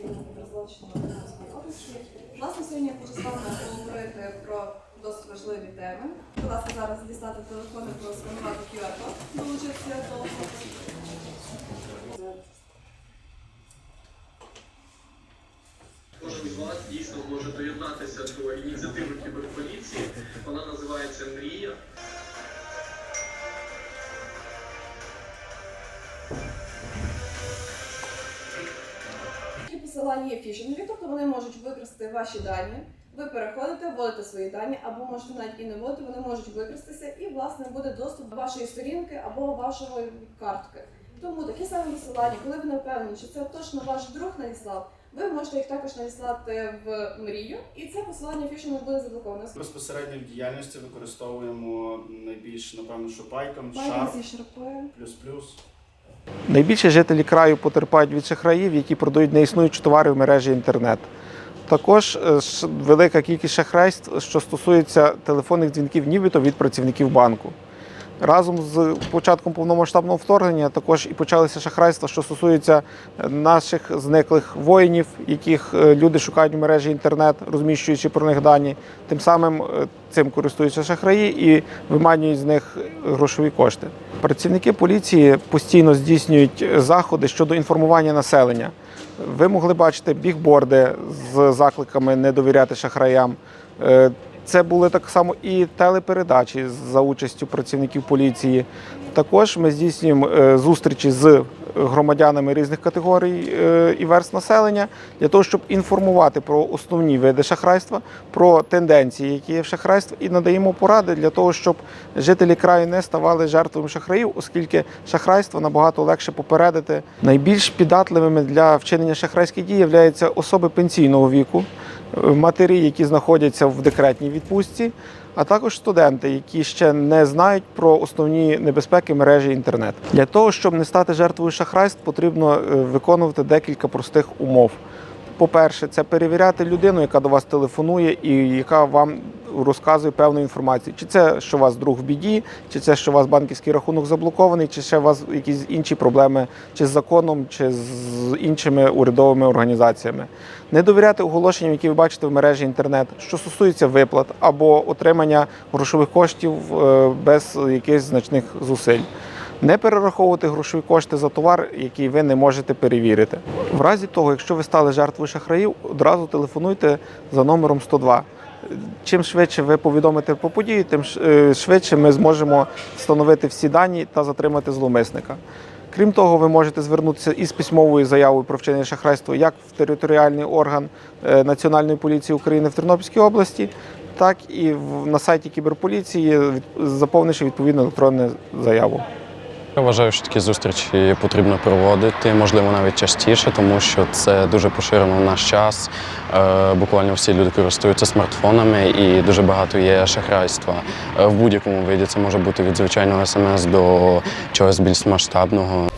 України про злочини області. Власне, сьогодні я хочу з вами поговорити про досить важливі теми. Будь зараз дістати телефон і просканувати QR-код, долучитися до Кожен з вас дійсно може доєднатися до ініціативи кіберполіції. Вона називається Мрія. Посилання є фішингові, тобто вони можуть використати ваші дані. Ви переходите, вводите свої дані, або можете навіть і не вводити, вони можуть використатися, і власне буде доступ до вашої сторінки або вашої картки. Тому такі самі посилання, коли ви не впевнені, що це точно ваш друг надіслав, ви можете їх також надіслати в мрію, і це посилання фішингу буде заблоковане. Безпосередньо в діяльності використовуємо найбільше, напевно, що Python, Python Sharp, зі шарпою. Найбільше жителі краю потерпають від шахраїв, які продають неіснуючі товари в мережі інтернет. Також е, велика кількість шахрайств, що стосується телефонних дзвінків, нібито від працівників банку. Разом з початком повномасштабного вторгнення також і почалися шахрайства, що стосуються е, наших зниклих воїнів, яких е, люди шукають в мережі інтернет, розміщуючи про них дані. Тим самим е, цим користуються шахраї і виманюють з них грошові кошти. Працівники поліції постійно здійснюють заходи щодо інформування населення. Ви могли бачити бігборди з закликами не довіряти шахраям. Це були так само і телепередачі за участю працівників поліції. Також ми здійснюємо е, зустрічі з громадянами різних категорій е, і верст населення для того, щоб інформувати про основні види шахрайства, про тенденції, які є в шахрайстві, і надаємо поради для того, щоб жителі краю не ставали жертвами шахраїв, оскільки шахрайство набагато легше попередити. Найбільш піддатливими для вчинення шахрайських дій являються особи пенсійного віку, матері, які знаходяться в декретній відпустці, а також студенти, які ще не знають про основні небезпеки мережі інтернет. Для того, щоб не стати жертвою шахрайств, потрібно е, виконувати декілька простих умов. По-перше, це перевіряти людину, яка до вас телефонує і яка вам розказує певну інформацію. Чи це що у вас друг в біді, чи це що у вас банківський рахунок заблокований, чи ще у вас якісь інші проблеми, чи з законом, чи з іншими урядовими організаціями. Не довіряти оголошенням, які ви бачите в мережі інтернет, що стосується виплат або отримання грошових коштів е, без якихось значних зусиль. Не перераховувати грошові кошти за товар, який ви не можете перевірити. В разі того, якщо ви стали жертвою шахраїв, одразу телефонуйте за номером 102. Чим швидше ви повідомите про подію, тим е, швидше ми зможемо встановити всі дані та затримати зловмисника. Крім того, ви можете звернутися із письмовою заявою про вчинення шахрайства як в територіальний орган е, Національної поліції України в Тернопільській області, так і на сайті кіберполіції, заповнивши відповідну електронну заяву. Я вважаю, що такі зустрічі потрібно проводити, можливо, навіть частіше, тому що це дуже поширено в наш час. Е, Буквально всі люди користуються смартфонами і дуже багато є шахрайства. Е, В будь-якому виді це може бути від звичайного смс до чогось більш масштабного.